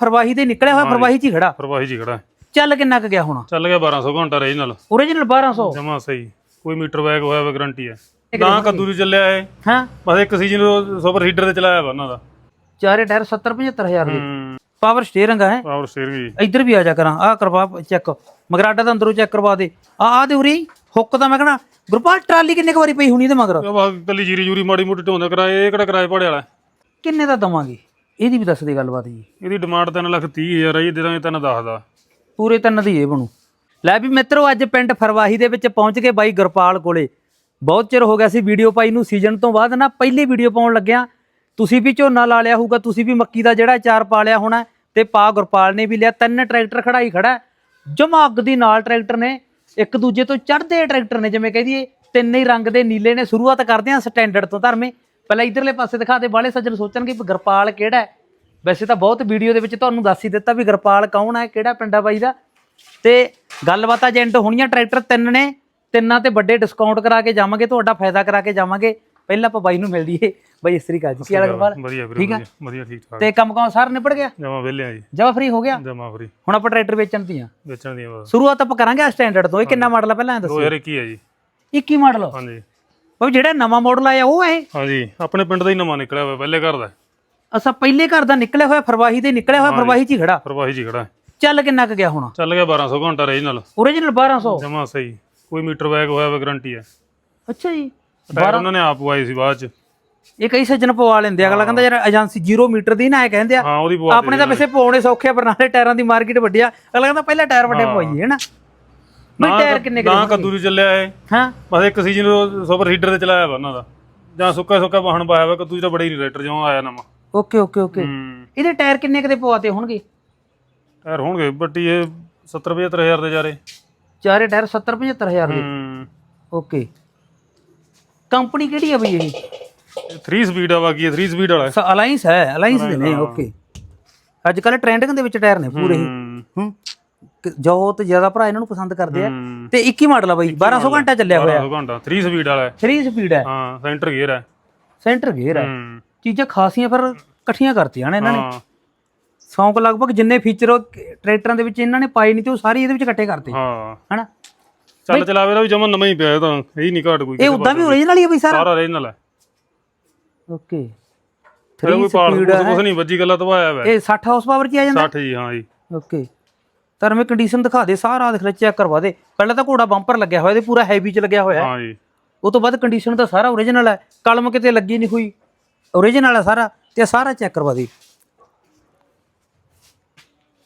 ਫਰਵਾਹੀ ਦੇ ਨਿਕਲਿਆ ਹੋਇਆ ਫਰਵਾਹੀ 'ਚ ਹੀ ਖੜਾ। ਪ੍ਰਵਾਹੀ ਜੀ ਖੜਾ। ਚੱਲ ਕਿੰਨਾ ਕੁ ਗਿਆ ਹੋਣਾ? ਚੱਲ ਗਿਆ 1200 ਘੰਟਾ ਰਹੀ ਨਾਲ। ਓਰੀਜਨਲ 1200 ਜਮਾ ਸਹੀ। ਕੋਈ ਮੀਟਰ ਬੈਗ ਹੋਇਆ ਵਾ ਗਾਰੰਟੀ ਹੈ। ਨਾ ਕੱਦੂ ਦੀ ਚੱਲਿਆ ਇਹ। ਹਾਂ। ਬਸ ਇੱਕ ਸੀਜ਼ਨ ਸੁਪਰ ਹੀਟਰ ਤੇ ਚਲਾਇਆ ਵਾ ਉਹਨਾਂ ਦਾ। ਚਾਰੇ ਟਾਇਰ 70 75000 ਦੇ। ਹੂੰ। ਪਾਵਰ ਸਟੀਅਰਿੰਗ ਹੈ ਪਾਵਰ ਸਟੀਅਰਿੰਗ ਜੀ ਇੱਧਰ ਵੀ ਆ ਜਾ ਕਰਾਂ। ਆਹ ਕਰਵਾ ਚੈੱਕ ਮਗਰਾਡਾ ਦਾ ਅੰਦਰੋਂ ਚੈੱਕ ਕਰਵਾ ਦੇ। ਆ ਆ ਦੇ ਉਰੀ। ਹੁੱਕ ਤਾਂ ਮੈਂ ਕਹਣਾ ਗੁਰਪਾਲ ਟਰਾਲੀ ਕਿੰਨੇ ਕੁ ਵਾਰੀ ਪਈ ਹੋਣੀ ਇਹਦੇ ਮਗਰ? ਉਹ ਬਸ ਕੱਲੀ ਜੀਰੀ ਜੂਰੀ ਮਾੜੀ ਮੋਟੀ ਢੋਂਦਾ ਕਰਾਏ ਇਹ ਕਿਹੜਾ ਕਿਰਾਏ ਪੜੇ ਵਾਲਾ ਹੈ? ਕਿੰਨੇ ਦਾ ਦਵਾਂਗੇ? ਇਹਦੀ ਵੀ ਦੱਸ ਦੇ ਗੱਲਬਾਤ ਜੀ। ਇਹਦੀ ਡਿਮਾਂਡ 3 ਲੱਖ 30 ਹਜ਼ਾਰ ਹੈ ਜੀ ਦੇ ਦਾਂਗੇ 3 10 ਦਾ। ਪੂਰੇ ਤਿੰਨ ਦੀ ਇਹ ਬਣੂ। ਲੈ ਵੀ ਮਿੱਤਰੋ ਅੱਜ ਪਿੰਡ ਫਰਵਾਹੀ ਦੇ ਵਿੱਚ ਪਹੁੰਚ ਕੇ ਬਾਈ ਗੁਰਪਾਲ ਕੋਲੇ। ਬਹੁਤ ਚਿਰ ਹੋ ਗਿਆ ਸੀ ਵੀਡੀਓ ਪਾਈ ਨੂੰ ਸੀਜ਼ਨ ਤੋਂ ਬਾਅਦ ਨਾ ਪਹਿਲੀ ਵੀਡੀਓ ਪਾਉਣ ਲੱਗਿਆ। ਤੁਸੀਂ ਵੀ ਝੋਨਾ ਲਾ ਲਿਆ ਹੋਊਗਾ ਤੁਸੀਂ ਵੀ ਮੱਕੀ ਦਾ ਜਿਹੜਾ ਚਾਰ ਪਾ ਲਿਆ ਹੋਣਾ ਤੇ ਪਾ ਗੁਰਪਾਲ ਨੇ ਵੀ ਲਿਆ। ਤਿੰਨ ਟਰੈਕਟਰ ਖੜਾਈ ਖੜਾ ਜਮਾ ਅੱਗ ਦੀ ਨਾਲ ਟਰੈਕਟਰ ਨੇ ਇੱਕ ਦੂਜੇ ਤੋਂ ਚੜ੍ਹਦੇ ਟਰੈਕਟਰ ਨੇ ਜਿਵੇਂ ਕਹਦੀਏ ਤਿੰਨੇ ਹੀ ਰੰਗ ਦੇ ਨੀਲੇ ਨੇ। ਸ਼ੁਰੂਆਤ ਕਰਦੇ ਆ ਸਟੈਂਡਰਡ ਤੋਂ ਧਰਮੇ। ਪਹਿਲਾਂ ਇਧਰਲੇ ਪਾਸੇ ਦਿਖਾ ਦੇ ਬਾਲੇ ਸੱਜਣ ਸੋਚਣਗੇ ਵੀ ਗੁਰਪਾਲ ਕਿਹੜਾ ਹੈ। ਵੈਸੇ ਤਾਂ ਬਹੁਤ ਵੀਡੀਓ ਦੇ ਵਿੱਚ ਤੁਹਾਨੂੰ ਦੱਸ ਹੀ ਦਿੱਤਾ ਵੀ ਗੁਰਪਾਲ ਕੌਣ ਹੈ ਕਿਹੜਾ ਪਿੰਡ ਆ ਬਾਈ ਦਾ। ਤੇ ਗੱਲਬਾਤ ਏਜੰਟ ਹੋਣੀਆਂ ਟਰੈਕਟਰ ਤਿੰਨ ਨੇ ਤਿੰਨਾਂ ਤੇ ਵੱਡੇ ਡਿਸਕਾਊਂਟ ਕਰਾ ਕੇ ਜਾਵਾਂਗੇ ਤੁਹਾਡਾ ਫਾਇਦਾ ਕਰਾ ਕੇ ਜਾਵਾਂਗੇ। ਪਹਿਲਾਂ ਆਪਾਂ ਬਾਈ ਨੂੰ ਮਿਲ ਲਈਏ ਬਾਈ ਇਸਤਰੀ ਕਾਲ ਜੀ ਕੀ ਹਾਲ ਵਧੀਆ ਵੀਰੇ ਠੀਕ ਆ? ਵਧੀਆ ਠੀਕ ਠਾਕ। ਤੇ ਕੰਮ ਕੰਮ ਸਾਰ ਨਿਬੜ ਗਿਆ? ਜਮਾ ਵਿਹਲੇ ਆ ਜੀ। ਜਵਾ ਫ੍ਰੀ ਹੋ ਗਿਆ? ਜਮਾ ਫਰੀ ਹੁਣ ਆਪਾਂ ਟਰੈਕਟਰ ਵੇਚਣ ਦੀਆਂ। ਵੇਚਣ ਦੀਆਂ ਬਸ। ਸ਼ੁਰੂਆਤ ਆਪਾਂ ਕਰਾਂਗੇ ਸਟੈਂਡਰਡ ਤੋਂ। ਇਹ ਕਿੰਨਾ ਮਾਡਲ ਆ ਪਹਿਲਾਂ ਇਹ ਦੱਸੋ 2021 ਹੈ ਜੀ। 21 ਮਾਡਲ ਹਾਂਜੀ। ਉਹ ਜਿਹੜਾ ਨਵਾਂ ਮਾਡਲ ਆਇਆ ਉਹ ਹੈ? ਹਾਂਜੀ ਆਪਣੇ ਪਿੰਡ ਦਾ ਹੀ ਨਵਾਂ ਨਿਕਲਿਆ ਹੋਇਆ ਪਹਿਲੇ ਘਰ ਦਾ ਅਸਾਂ ਪਹਿਲੇ ਘਰ ਦਾ ਨਿਕਲਿਆ ਹੋਇਆ ਫਰਵਾਹੀ ਦੇ ਨਿਕਲਿਆ ਹੋਇਆ ਫਰਵਾਹੀ 'ਚ ਹੀ ਖੜਾ? ਪ੍ਰਵਾਹੀ ਜੀ ਖੜਾ ਹੈ। ਚੱਲ ਕਿੰਨਾ ਕੁ ਗਿਆ ਹੋਣਾ? ਚੱਲ ਗਿਆ 1200 ਘੰਟਾ ਰਹੀ ਨਾਲ ਓਰੀਜਨਲ 1200 ਜਮਾ ਸਹੀ ਕੋਈ ਮੀਟਰ ਬੈਗ ਹੋਇਆ ਵਾ ਗਾਰੰਟੀ ਹੈ। ਅੱਛਾ ਜੀ। ਟਾਇਰ ਉਹਨਾਂ ਨੇ ਆਪ ਪਵਾਏ ਸੀ ਬਾਅਦ ਚ। ਇਹ ਕਈ ਸੱਜਣ ਪਵਾ ਲੈਂਦੇ ਆ ਅਗਲਾ ਕਹਿੰਦਾ ਯਾਰ ਏਜੰਸੀ 0 ਮੀਟਰ ਦੀ ਨਾ ਇਹ ਕਹਿੰਦੇ ਆ ਹਾਂ ਉਹਦੀ ਪਵਾ ਆਪਣੇ ਤਾਂ ਵੈਸੇ ਪਾਉਣੇ ਸੌਖੇ ਆ, ਪਰ ਨਾਲੇ ਟਾਇਰਾਂ ਦੀ ਮਾਰਕੀਟ ਵੱਡੀ ਆ। ਅਗਲਾ ਕਹਿੰਦਾ ਪਹਿਲਾਂ ਟਾਇਰ ਵੱਡੇ ਪਵਾਈਏ ਹੈਨਾ? ਬਈ ਟਾਇਰ ਕਿੰਨੇ ਨਾ ਕਿੰਨੇ ਕੱਦੂ ਦੀ ਚੱਲਿਆ ਇਹ। ਹਾਂ? ਬਸ ਇੱਕ ਸੀਜ਼ਨ ਸੁਪਰ ਹੀਟਰ ਤੇ ਚਲਾਇਆ ਵਾ ਉਹਨਾਂ ਦਾ। ਜਾਂ ਸੁੱਕਾ ਸੁੱਕਾ ਵਾਹਣ ਪਾਇਆ ਵਾ ਕੱਦੂ ਦੀ ਬੜਾ ਹੀ ਰੇਟਰ ਜਿਉਂ ਆਇਆ ਨਵਾਂ। Okay okay okay. ਇਹਦੇ ਟਾਇਰ ਕਿੰਨੇ ਕਦੇ ਪਵਾਤੇ ਹੋਣਗੇ? ਟਾਇਰ ਹੋਣਗੇ ਬੱਟੀ ਇਹ 70 75000 ਦੇ ਜਾਰੇ ਚਾਰੇ ਟਾਇਰ 70 75000 ਦੇ। ਹੂੰ। ਓਕੇ। ਕੰਪਨੀ ਕਿਹੜੀ ਆ ਬਈ ਇਹ? 3 ਸਪੀਡ ਆ ਬਾਕੀ ਇਹ 3 ਸਪੀਡ ਵਾਲਾ। ਹੈ। ਅਲਾਈਨਸ ਹੈ ਅਲਾਈਨਸ ਦੇ ਨੇ ਓਕੇ। ਅੱਜ ਕੱਲ ਟ੍ਰੈਂਡਿੰਗ ਦੇ ਵਿੱਚ ਟਾਇਰ ਨੇ ਪੂਰੇ। ਹੀ। ਹੂੰ ਹੂੰ ਕ- ਜੋ ਤੇ ਜ਼ਿਆਦਾ ਭਰਾ ਇਹਨਾਂ ਨੂੰ ਪਸੰਦ ਕਰਦੇ ਆ। ਹੂੰ। ਤੇ 21 ਮਾਡਲ ਆ ਬਈ 1200 ਘੰਟਾ ਚੱਲਿਆ ਹੋਇਆ। 1200 ਘੰਟਾ 3 ਸਪੀਡ ਵਾਲਾ ਹੈ। 3 ਸਪੀਡ ਹੈ। ਹਾਂ ਸੈਂਟਰ ਗੇਅਰ ਹੈ। ਸੈਂਟਰ ਗੇਅਰ ਹੈ। ਹੂੰ। ਚੀਜ਼ਾਂ ਖਾਸੀਆਂ ਫਿਰ ਇਕੱਠੀਆਂ ਕਰਤੀਆਂ ਨੇ ਇਹਨਾਂ ਨੇ। ਹਾਂ। ਸੌਂਕ ਲਗਭਗ ਜਿੰਨੇ ਫੀਚਰ ਟਰੈਕਟਰਾਂ ਦੇ ਵਿੱਚ ਇਹਨਾਂ ਨੇ ਪਾਏ ਨਹੀਂ ਤੇ ਉਹ ਸਾਰੇ ਇਹਦੇ ਵਿੱਚ ਇਕੱਠੇ ਕਰਤੇ। ਹਾਂ। ਹਨਾ? ਚੱਲ ਚਲਾਵੇ ਦਾ ਵੀ ਜਮਾ ਨਵਾਂ ਹੀ ਪਿਆ ਤਾਂ ਇਹ ਹੀ ਨਹੀਂ ਘਾਟ ਕੋਈ ਇਹ ਉਦਾਂ ਵੀ ਓਰੀਜਨਲ ਹੀ ਆ ਬਈ ਸਾਰਾ? ਸਾਰਾ ਰੀਜਨਲ ਹੈ। ਓਕੇ। ਫਿਰ 3 ਕੋਈ ਕੁਛ ਨਹੀਂ ਵੱਜੀ ਗੱਲਾਂ ਤਵਾਇਆ ਵਾ। ਇਹ 60 ਹਾਰਸ ਪਾਵਰ ਚ ਆ ਜਾਂਦਾ? 60 ਜੀ ਹਾਂ ਜੀ। ਓਕੇ। ਧਰਮੇ ਕੰਡੀਸ਼ਨ ਦਿਖਾ ਦੇ ਸਾਰਾ ਦੇਖ ਲੈ ਚੈੱਕ ਕਰਵਾ ਦੇ। ਪਹਿਲਾਂ ਤਾਂ ਘੋੜਾ ਬੰਪਰ ਲੱਗਿਆ ਹੋਇਆ ਇਹਦੇ ਪੂਰਾ ਹੈਵੀ ਚ ਲੱਗਿਆ ਹੋਇਆ। ਹਾਂ ਜੀ। ਉਹ ਤੋਂ ਬਾਅਦ ਕੰਡੀਸ਼ਨ ਤਾਂ ਸਾਰਾ ਓਰੀਜਨਲ ਹੈ। ਕਲਮ ਕਿਤੇ ਲੱਗੀ ਨਹੀਂ ਹੋਈ। ਓਰੀਜਨਲ ਹੈ ਸਾਰਾ ਤੇ ਸਾਰਾ ਚੈੱਕ ਕਰਵਾ ਦੇ।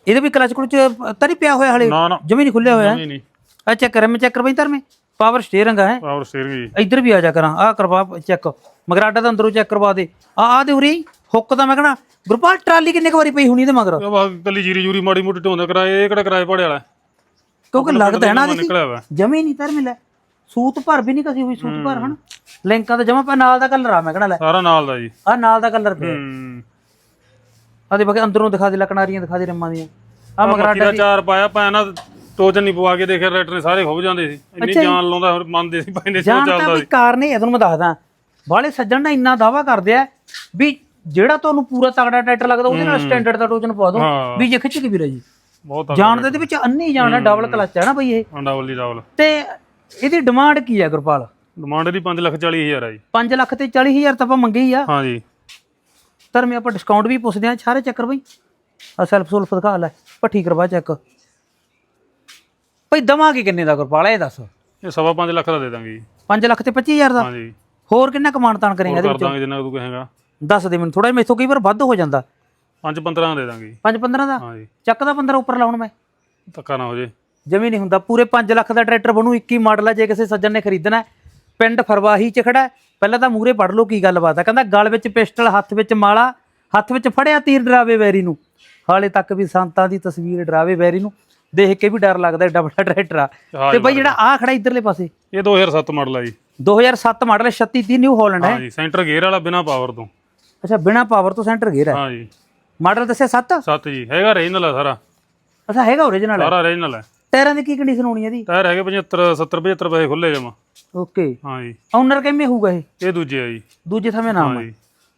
ਇਹਦੇ ਵੀ ਕਲਚ ਕੁਲਚ ਤਾਂ ਨਹੀਂ ਪਿਆ ਹੋਇਆ ਹਲੇ? ਜਮੀ ਨਹੀਂ ਖੁੱਲਿਆ ਹੋਇਆ? ਨਹੀਂ ਨਹੀਂ। ਆ ਚੈੱਕ ਕਰ ਮੈਂ ਚੈੱਕ ਕਰਵਾਈ ਧਰਮੇ? ਪਾਵਰ ਸਟੀਅਰਿੰਗ ਹੈ? ਪਾਵਰ ਸਟੀਅਰਿੰਗ ਜੀ। ਇੱਧਰ ਵੀ ਆ ਜਾ ਕਰਾਂ। ਆ ਕਰਵਾ ਚੈੱਕ ਮਗਰਾਡਾ ਦਾ ਅੰਦਰੋਂ ਚੈੱਕ ਕਰਵਾ ਦੇ। ਆ ਆ ਦੇ ਉਰੀ ਹੁੱਕ ਤਾਂ ਮੈਂ ਕਹਣਾ ਗੁਰਪਾਲ ਟਰਾਲੀ ਕਿੰਨੇ ਕੁ ਵਾਰੀ ਪਈ ਹੋਣੀ ਇਹਦੇ ਮਗਰ? ਕੱਲੀ ਜੀਰੀ ਜੂਰੀ ਮਾੜੀ ਮੋਟੀ ਢੋਂਦਾ ਕਰਾਏ ਇਹ ਕਿਹੜਾ ਕਿਰਾਏ ਪੜੇ ਵਾਲਾ? ਕਿਉਂਕਿ ਲੱਗਦਾ ਹੈ ਨਾ ਨਿਕਲਿਆ ਵਾ। ਜਮੀ ਨਹੀਂ ਧਰਮੇ ਲੈ ਸੂਤ ਭਰ ਵੀ ਨਹੀਂ ਕਸੀ ਹੋਈ ਸੂਤ ਭਰ ਹਨ? ਲਿੰਕਾਂ ਦਾ ਜਮਾ ਪਾ ਨਾਲ ਦਾ ਕਲਰ ਆ ਮੈਂ ਕਹਣਾ ਲੈ। ਸਾਰਾ ਨਾਲ ਦਾ ਜੀ। ਆ ਨਾਲ ਦਾ ਕਲਰ ਪਿਆ। ਹੂੰ। ਆ ਦੇ ਬਾਕੀ ਅੰਦਰੋਂ ਦਿਖਾ ਦੇ ਲਕਣਾਰੀਆਂ ਦਿਖਾ ਦੇ ਰਿੰਮਾਂ ਦੀਆਂ। ਆ ਮਗਰਾਡਾ ਦਾ ਚਾਰ ਪਾਇਆ ਪਾਇਆ ਨਾ ਟੋਚਨ ਨਹੀਂ ਪਵਾ ਕੇ ਦੇਖਿਆ ਰੈਟਰ ਨੇ ਸਾਰੇ ਖੁੱਭ ਜਾਂਦੇ ਸੀ। ਇੰਨੀ ਜਾਨ ਲਾਉਂਦਾ ਹੋਰ ਮੰਨਦੇ ਸੀ ਪੈਂਦੇ ਸੀ ਉਹ ਜਾਣ ਤਾਂ ਚੱਲਦਾ ਵੀ ਕਾਰਨ ਇਹ ਤੁਹਾਨੂੰ ਮੈਂ ਦੱਸਦਾ। ਬਾਲੇ ਸੱਜਣ ਨਾ ਇੰਨਾ ਦਾਵਾ ਕਰਦੇ ਆ ਵੀ ਜਿਹੜਾ ਤੁਹਾਨੂੰ ਪੂਰਾ ਤਗੜਾ ਟਰੈਕਟਰ ਲੱਗਦਾ ਉਹਦੇ ਨਾਲ ਸਟੈਂਡਰਡ ਦਾ ਟੋਚਨ ਪਵਾ ਦੋ ਹਾਂ। ਵੀ ਜੇ ਖਿੱਚ ਕੇ ਵੀਰੇ ਜੀ। ਬਹੁਤ ਆ ਜਾਣ ਦੇ ਦੇ ਵਿੱਚ ਅੰਨੀ ਜਾਣਾ ਡਬਲ ਕਲਚ ਹੈ ਨਾ ਬਈ ਇਹ। ਅੰਡਾ ਵੱਲੀ ਰਾਵਲ ਤੇ ਇਹਦੀ ਡਿਮਾਂਡ ਕੀ ਹੈ ਗੁਰਪਾਲ? ਡਿਮਾਂਡ ਦੀ 5 ਲੱਖ 40 ਹਜ਼ਾਰ ਆ ਜੀ। 5 ਲੱਖ ਤੇ 40 ਹਜ਼ਾਰ ਤਾਂ ਆਪਾਂ ਮੰਗੇ ਹੀ ਆ। ਹਾਂ ਜੀ। ਧਰਮੇ ਆਪਾਂ ਡਿਸਕਾਊਂਟ ਵੀ ਪੁੱਛਦੇ ਆ ਸਾਰੇ ਚੱਕਰ ਬਈ ਆ ਸੈਲਫ ਸੁਲਫ ਦਿਖਾ ਲੈ ਪੱਠੀ ਕਰਵਾ ਚੈੱਕ ਬਈ ਦਵਾਂਗੇ ਕਿੰਨੇ ਦਾ ਗੁਰਪਾਲ ਇਹ ਦੱਸ। ਇਹ ਸਵਾ 5 ਲੱਖ ਦਾ ਦੇ ਦਾਂਗੇ ਜੀ। 5 ਲੱਖ ਤੇ 25000 ਦਾ? ਹਾਂ ਜੀ। ਹੋਰ ਕਿੰਨਾ ਕਮਾਣ ਤਾਣ ਕਰੇਗਾ ਇਹਦੇ ਕਰ ਵਿੱਚ? ਦਾਂਗੇ ਜਿੰਨਾ ਕੁ ਤੂੰ ਕਹੇਗਾ। ਦੱਸ ਦੇ ਮੈਨੂੰ ਥੋੜਾ ਜਿਹਾ ਮੈਥੋਂ ਕਈ ਵਾਰ ਵੱਧ ਹੋ ਜਾਂਦਾ। 5 15 ਦੇ ਦਾਂਗੇ ਜੀ। 5 15 ਦਾ? ਹਾਂ ਜੀ। ਚੱਕ ਦਾ 15 ਉੱਪਰ ਲਾਉਣ ਮੈਂ। ਧੱਕਾ ਨਾ ਹੋ ਜੇ। ਜਮੀ ਨਹੀਂ ਹੁੰਦਾ। ਪੂਰੇ 5 ਲੱਖ ਦਾ ਟਰੈਕਟਰ ਬਣੂ 21 ਮਾਡਲ ਹੈ ਜੇ ਕਿਸੇ ਸੱਜਣ ਨੇ ਖਰੀਦਣਾ ਹੈ। ਪਿੰਡ ਫਰਵਾਹੀ ਚ ਖੜਾ। ਪਹਿਲਾਂ ਤਾਂ ਮੂਰੇ ਪੜ ਲਓ ਕੀ ਗੱਲਬਾਤ ਹੈ ਕਹਿੰਦਾ ਗਲ ਵਿੱਚ ਪਿਸਟਲ ਹੱਥ ਵਿੱਚ ਮਾਲਾ ਹੱਥ ਵਿੱਚ ਫੜਿਆ ਤੀਰ ਡਰਾਵੇ ਵੈਰੀ ਨੂੰ। ਹਾਲੇ ਤੱਕ ਵੀ ਸੰਤਾਂ ਦੀ ਤਸਵੀਰ ਡਰਾਵੇ ਵੈਰੀ ਨੂੰ। ਦੇਖ ਕੇ ਵੀ ਡਰ ਲੱਗਦਾ ਏਡਾ ਵੱਡਾ ਟਰੈਕਟਰ ਆ। ਤੇ ਬਈ ਜਿਹੜਾ ਆ ਖੜਾ ਇਧਰਲੇ ਪਾਸੇ। ਇਹ 2007 ਮਾਡਲ ਆ ਜੀ। 2007 ਮਾਡਲ 3630 ਨਿਊ ਹਾਲੈਂਡ ਹੈ। ਹਾਂ ਜੀ ਸੈਂਟਰ ਗੇਅਰ ਵਾਲਾ ਬਿਨਾ ਪਾਵਰ ਤੋਂ। ਅੱਛਾ ਬਿਨਾ ਪਾਵਰ ਤੋਂ ਸੈਂਟਰ ਗੇਅਰ ਹੈ? ਹਾਂ ਜੀ ਮਾਡਲ ਦੱਸਿਆ 7 7 ਜੀ ਹੈਗਾ ਰੀਜਨਲ ਆ ਸਾਰਾ। ਅੱਛਾ ਹੈਗਾ ਓਰੀਜਨਲ ਸਾਰਾ ਰੀਜਨਲ ਹੈ। ਟਾਇਰਾਂ ਦੀ ਕੀ ਕੰਡੀਸ਼ਨ ਹੋਣੀ ਇਹਦੀ? ਟਾਇਰ ਹੈਗੇ 75 70 75 ਪੈਸੇ ਖੁੱਲੇ ਜਮਾ। ਓਕੇ ਹਾਂ ਜੀ ਓਨਰ ਕਿਵੇਂ ਹੋਊਗਾ ਇਹ? ਇਹ ਦੂਜੇ ਆ ਜੀ। ਦੂਜੇ ਥਾਵੇਂ ਨਾਮ ਹਾਂ। ਹੈ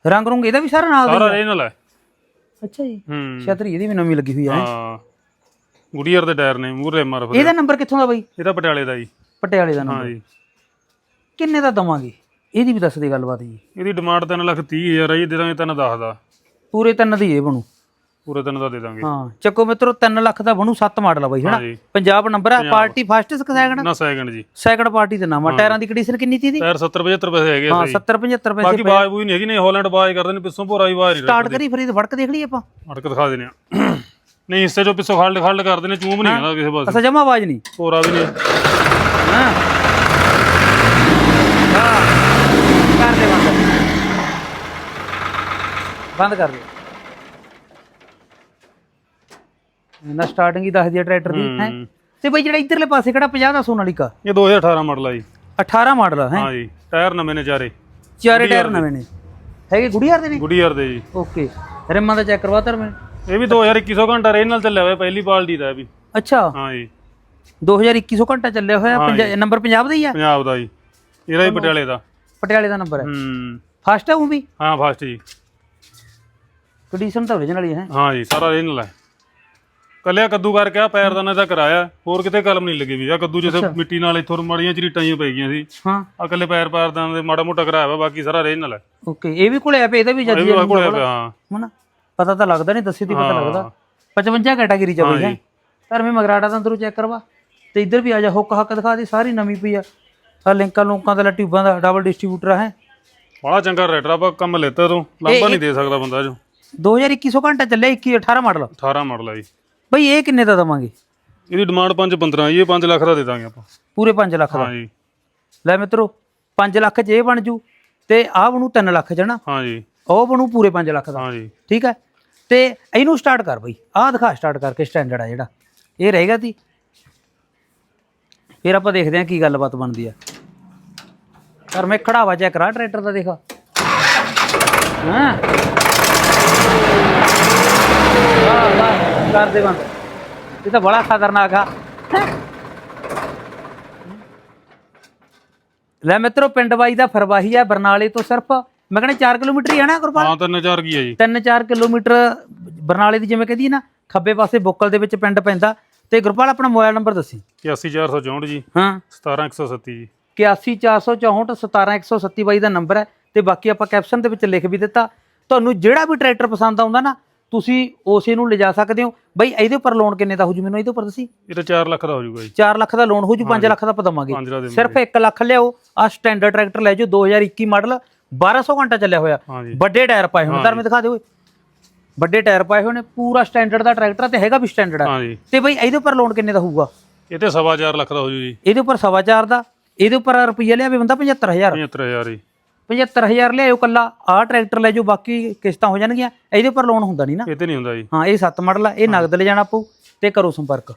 ਰੰਗ ਰੁੰਗ ਇਹਦਾ ਵੀ ਸਾਰਾ ਨਾਲ ਦਾ ਹੀ ਸਾਰਾ? ਰੀਜਨਲ ਹੈ। ਅੱਛਾ ਜੀ। ਹੂੰ। ਛਤਰੀ ਇਹਦੀ ਵੀ ਨਵੀਂ ਲੱਗੀ ਹੋਈ ਹੈ ਹਾਂ। ਗੁੜੀਅਰ ਦੇ ਟਾਇਰ ਨੇ ਮੂਰੇ ਮਰਫ ਦੇ ਇਹਦਾ ਨੰਬਰ ਕਿੱਥੋਂ ਦਾ ਬਾਈ? ਇਹ ਤਾਂ ਪਟਿਆਲੇ ਦਾ ਜੀ। ਪਟਿਆਲੇ ਦਾ ਹਾਂ ਨੰਬਰ ਜੀ ਕਿੰਨੇ ਦਾ ਦਵਾਂਗੇ? ਇਹਦੀ ਵੀ ਦੱਸ ਦੇ ਗੱਲਬਾਤ ਜੀ। ਇਹਦੀ ਡਿਮਾਂਡ 3 ਲੱਖ 30 ਹਜ਼ਾਰ ਹੈ ਜੀ ਦੇ ਦਾਂਗੇ 3 10 ਦਾ। ਪੂਰੇ ਤਿੰਨ ਦੀ ਇਹ ਬਣੂ। ਪੂਰੇ ਤਿੰਨ ਦਾ ਦੇ ਦਾਂਗੇ। ਹਾਂ ਚੱਕੋ ਮਿੱਤਰੋ 3 ਲੱਖ ਦਾ ਬਣੂ 7 ਮਾਡਲ ਆ ਬਾਈ ਹੈਨਾ? ਹਾਂ ਜੀ ਪੰਜਾਬ ਨੰਬਰ ਆ ਪਾਰਟੀ ਫਸਟ ਸੈਕਿੰਡ ਨਾ ਸੈਕਿੰਡ ਜੀ। ਸੈਕਿੰਡ ਪਾਰਟੀ ਦੇ ਨਾਮ ਆ। ਟਾਇਰਾਂ ਦੀ ਕੰਡੀਸ਼ਨ ਕਿੰਨੀ ਤੀ ਦੀ ਟਾਇਰ 70 75 ਪੈਸੇ ਹੈਗੇ ਹਾਂ ਸਹੀ। 70 75 ਪੈਸੇ ਬਾਕੀ ਬਾਜ ਬੂਈ ਨਹੀਂ ਹੈਗੀ ਨਹੀਂ ਹਾਲੈਂਡ ਬਾਜ ਕਰਦੇ ਨੇ ਪਿੱਛੋਂ ਭੋਰਾ ਹੀ ਬਾਜ ਨਹੀਂ ਸਟਾਰਟ ਕਰੀ ਫਰੀਦ ਫੜਕ ਦੇਖ ਲਈ ਆਪਾਂ। ਅੜਕ ਦਿਖਾ ਦਿੰਦੇ ਆ। ਨਹੀਂ ਹਿੱਸੇ ਚੋਂ ਪਿੱਛੋਂ ਖਲਡ ਖਲਡ ਕਰਦੇ ਨੇ ਚੂਮ ਨਹੀਂ ਹੈਗਾ ਕਿਸੇ ਪਾਸੇ। ਅਸਾ ਜਮਾ ਆਵਾਜ਼ ਨਹੀਂ। ਭੋਰਾ ਵੀ ਨਹੀਂ। ਹਾਂ ਕਰ ਦੇ ਬੰਦ ਬੰਦ ਕਰ ਦੇ ਨਾ ਸਟਾਰਟਿੰਗ ਹੀ ਦੱਸ ਦਿਆ ਟਰੈਕਟਰ ਦੀ ਹੈ। ਤੇ ਬਈ ਜਿਹੜਾ ਇਧਰਲੇ ਪਾਸੇ ਕਿਹੜਾ 50 ਦਾ ਸੋਨਾਲੀਕਾ ਇਹ 2018 ਮਾਡਲ ਆ ਜੀ। 18 ਮਾਡਲ ਹੈ? ਹਾਂ ਜੀ ਟਾਇਰ ਨਵੇਂ ਨੇ ਚਾਰੇ। ਚਾਰੇ ਟਾਇਰ ਨਵੇਂ ਨੇ। ਹੈਗੇ ਗੁੜੀਆਰ ਦੇ ਨੇ ਗੁੜੀਅਰ ਦੇ ਜੀ। ਓਕੇ ਰਿਮਾਂ ਦਾ ਚੈੱਕ ਕਰਵਾ ਤਰ ਮੈਂ। ਇਹ ਵੀ 2100 ਘੰਟਾ ਰੇਨ ਨਾਲ ਚੱਲਿਆ ਹੋਇਆ ਪਹਿਲੀ ਬਾਲਟੀ ਦਾ ਇਹ ਵੀ। ਅੱਛਾ। ਹਾਂ ਜੀ। 2100 ਘੰਟਾ ਚੱਲਿਆ ਹੋਇਆ ਨੰਬਰ ਪੰਜਾਬ ਦਾ ਹੀ ਆ? ਪੰਜਾਬ ਦਾ ਜੀ। ਇਹਦਾ ਹੀ ਪਟਿਆਲੇ ਦਾ। ਪਟਿਆਲੇ ਦਾ ਨੰਬਰ ਹੈ। ਹੂੰ। ਫਸਟ ਹੈ ਉਹ ਵੀ? ਹਾਂ ਫਾਸਟ ਜੀ। ਕੰਡੀਸ਼ਨ ਤਾਂ original ਹੀ ਹੈ। ਹਾਂ ਜੀ ਸਾਰਾ ਰੇਨ ਨਾਲ ਹੈ। ਕੱਲਿਆ ਕੱਦੂ ਕਰਕੇ ਆ ਪੈਰ ਦਾ ਕਰਾਇਆ। ਹੋਰ ਕਿਤੇ ਕਲਮ ਨਹੀਂ ਲੱਗੀ ਵੀ। ਆ ਕੱਦੂ ਜਿੱਥੇ ਮਿੱਟੀ ਨਾਲ ਇੱਥੋਂ ਮਾੜੀਆਂ ਝਰੀਟਾਂ ਜਿਹੀਆਂ ਪੈ ਗਈਆਂ ਸੀ। ਹਾਂ। ਆ ਕੱਲੇ ਪੈਰ ਪੈਰ ਦਾ ਮਾੜਾ ਮੋਟਾ ਕਰਾਇਆ ਵਾ ਬਾਕੀ ਸਾਰਾ ਰੇਨ ਨਾਲ ਹੈ। ਓਕੇ ਇਹ ਵੀ ਕੋਲੇ ਆ ਪਏ ਇਹਦਾ ਵੀ ਇਹ ਜੱਜੀ ਵੀ ਕੋਲੇ ਪਿਆ ਹਾਂ। ਹਨਾ? ਪਤਾ ਤਾਂ ਲੱਗਦਾ ਨਹੀਂ ਦੱਸੇ ਦੀ ਪਤਾ ਲੱਗਦਾ। 55 ਕੈਟਾਗਰੀ ਚ ਬਈ ਹੈ ਪਰ ਮੈਂ ਮਗਰਾੜਾ ਤਾਂ ਅੰਦਰੋਂ ਚੈੱਕ ਕਰਵਾ। ਤੇ ਇੱਧਰ ਵੀ ਆ ਜਾ ਹੁੱਕ ਹੱਕ ਦਿਖਾ ਦੇ ਸਾਰੀ ਨਵੀਂ ਪਈ ਆ। ਆ ਲਿੰਕਾਂ ਲੋਕਾਂ ਦਾ ਟਿਊਬਾਂ ਦਾ ਡਬਲ ਡਿਸਟ੍ਰੀਬਿਊਟਰ ਹੈ। ਬੜਾ ਚੰਗਾ ਰੇਟਰ ਆਪਾਂ ਕੰਮ ਲੈਤਾ ਤੂੰ। ਲਾਂਭਾ ਨਹੀਂ ਦੇ ਸਕਦਾ ਬੰਦਾ ਜੋ। 2100 ਘੰਟਾ ਚੱਲਿਆ 21 18 ਮਾਡਲ। 18 ਮਾਡਲ ਆ ਜੀ। ਬਈ ਇਹ ਕਿੰਨੇ ਦਾ ਦਵਾਂਗੇ? ਇਹਦੀ ਡਿਮਾਂਡ 5 15 ਇਹ 5 ਲੱਖ ਦਾ ਦੇ ਦਾਂਗੇ ਆਪਾਂ। ਪੂਰੇ 5 ਲੱਖ ਦਾ? ਹਾਂ ਜੀ ਲੈ ਮਿੱਤਰੋ 5 ਲੱਖ ਚ ਇਹ ਬਣ ਜੂ ਤੇ ਆਹ ਬਣੂ 3 ਲੱਖ ਨਾ ਹਾਂ ਜੀ ਉਹ ਬਣੂ ਪੂਰੇ 5 ਲੱਖ ਦਾ। ਹਾਂ ਜੀ ਠੀਕ ਹੈ ਤੇ ਇਹਨੂੰ ਸਟਾਰਟ ਕਰ ਬਈ। ਆਹ ਦਿਖਾ ਸਟਾਰਟ ਕਰਕੇ ਸਟੈਂਡਰਡ ਆ ਜਿਹੜਾ। ਇਹ ਰਹੇਗਾ ਤੀ। ਫਿਰ ਆਪਾਂ ਦੇਖਦੇ ਹਾਂ ਕੀ ਗੱਲਬਾਤ ਬਣਦੀ ਆ। ਕਰ ਮੈਂ ਖੜਾਵਾ ਚੈੱਕ ਕਰਾ ਟਰੈਕਟਰ ਦਾ ਦੇਖਾ। ਹਾਂ? ਇਹ ਤਾਂ ਬੜਾ ਖਤਰਨਾਕ ਆ। ਲੈ ਮਿੱਤਰੋ ਪਿੰਡ ਬਾਈ ਦਾ ਫਰਵਾਹੀ ਆ ਬਰਨਾਲੇ ਤੋਂ ਸਿਰਫ। ਮੈਂ ਕਹਿੰਦਾ 4 ਕਿਲੋਮੀਟਰ ਹੀ ਆ ਨਾ ਗੁਰਪਾਲ ਹਾਂ ਤਿੰਨ ਚਾਰ ਕੀ ਆ ਜੀ। 3-4 ਕਿਲੋਮੀਟਰ ਬਰਨਾਲੇ ਦੀ ਜਿਵੇਂ ਕਹਦੀ ਨਾ ਖੱਬੇ ਪਾਸੇ ਬੋਕਲ ਦੇ ਵਿੱਚ ਪਿੰਡ ਪੈਂਦਾ। ਤੇ ਗੁਰਪਾਲ ਆਪਣਾ ਮੋਬਾਈਲ ਨੰਬਰ ਦੱਸੀ। 81464 ਜੀ। ਹਾਂ। 17137 ਜੀ। 81464 17137 ਬਾਈ ਦਾ ਨੰਬਰ ਹੈ। ਤੇ ਬਾਕੀ ਆਪਾਂ ਕੈਪਸ਼ਨ ਦੇ ਵਿੱਚ ਲਿਖ ਵੀ ਦਿੱਤਾ। ਤੁਹਾਨੂੰ ਜਿਹੜਾ ਵੀ ਟਰੈਕਟਰ ਪਸੰਦ ਆਉਂਦਾ ਨਾ ਤੁਸੀਂ ਉਸੇ ਨੂੰ ਲਿਜਾ ਸਕਦੇ ਹੋ। ਬਈ ਇਹਦੇ ਉੱਪਰ ਲੋਨ ਕਿੰਨੇ ਦਾ ਹੋ ਜੂ ਮੈਨੂੰ ਇਹਦੇ ਉੱਪਰ ਦੱਸੀ। ਇਹ ਤਾਂ 4 ਲੱਖ ਦਾ ਹੋ ਜਾਊਗਾ ਜੀ। 4 ਲੱਖ ਦਾ ਲੋਨ ਹੋ ਜੂ 5 ਲੱਖ ਦਾ ਪਦਵਾਂਗੇ ਸਿਰਫ 1 ਲੱਖ ਲਿਆਓ ਆ ਸਟੈਂਡਰਡ ਟਰੈਕਟਰ ਲੈ ਜਾਓ 2021 ਮਾਡਲ 1200 ਘੰਟਾ ਚੱਲਿਆ ਹੋਇਆ। ਵੱਡੇ ਟਾਇਰ ਪਾਏ ਹੋਣ ਧਰਮੇ ਦਿਖਾ ਦਿਓ ਵੱਡੇ ਟਾਇਰ ਪਾਏ ਹੋਏ ਨੇ ਪੂਰਾ ਸਟੈਂਡਰਡ ਦਾ ਟਰੈਕਟਰ ਤੇ ਹੈਗਾ ਵੀ ਸਟੈਂਡਰਡ ਆ। ਤੇ ਬਈ ਇਹਦੇ ਉੱਪਰ ਲੋਨ ਕਿੰਨੇ ਦਾ ਹੋਊਗਾ? ਇਹ ਤੇ ਸਵਾ ਚਾਰ ਲੱਖ ਦਾ ਹੋ ਜੂ। ਜੀ ਇਹਦੇ ਉੱਪਰ ਸਵਾ ਚਾਰ ਦਾ ਇਹਦੇ ਉੱਪਰ ਰੁਪਈਆ ਲਿਆਵੇ ਬੰਦਾ 75000 75000 ਜੀ। 75000 ਲਿਆਇਓ ਕੱਲਾ ਆਹ ਟਰੈਕਟਰ ਲੈ ਜਾਓ ਬਾਕੀ ਕਿਸ਼ਤਾਂ ਹੋ ਜਾਣਗੀਆਂ। ਇਹਦੇ ਉੱਪਰ ਲੋਨ ਹੁੰਦਾ ਨਹੀਂ ਨਾ। ਇਹ ਤੇ ਨਹੀਂ ਹੁੰਦਾ ਜੀ। ਹਾਂ ਇਹ 7 ਮਾਡਲ ਆ ਇਹ ਨਗਦ ਲੈ ਜਾਣਾ ਪਊ ਤੇ ਕਰੋ ਸੰਪਰਕ।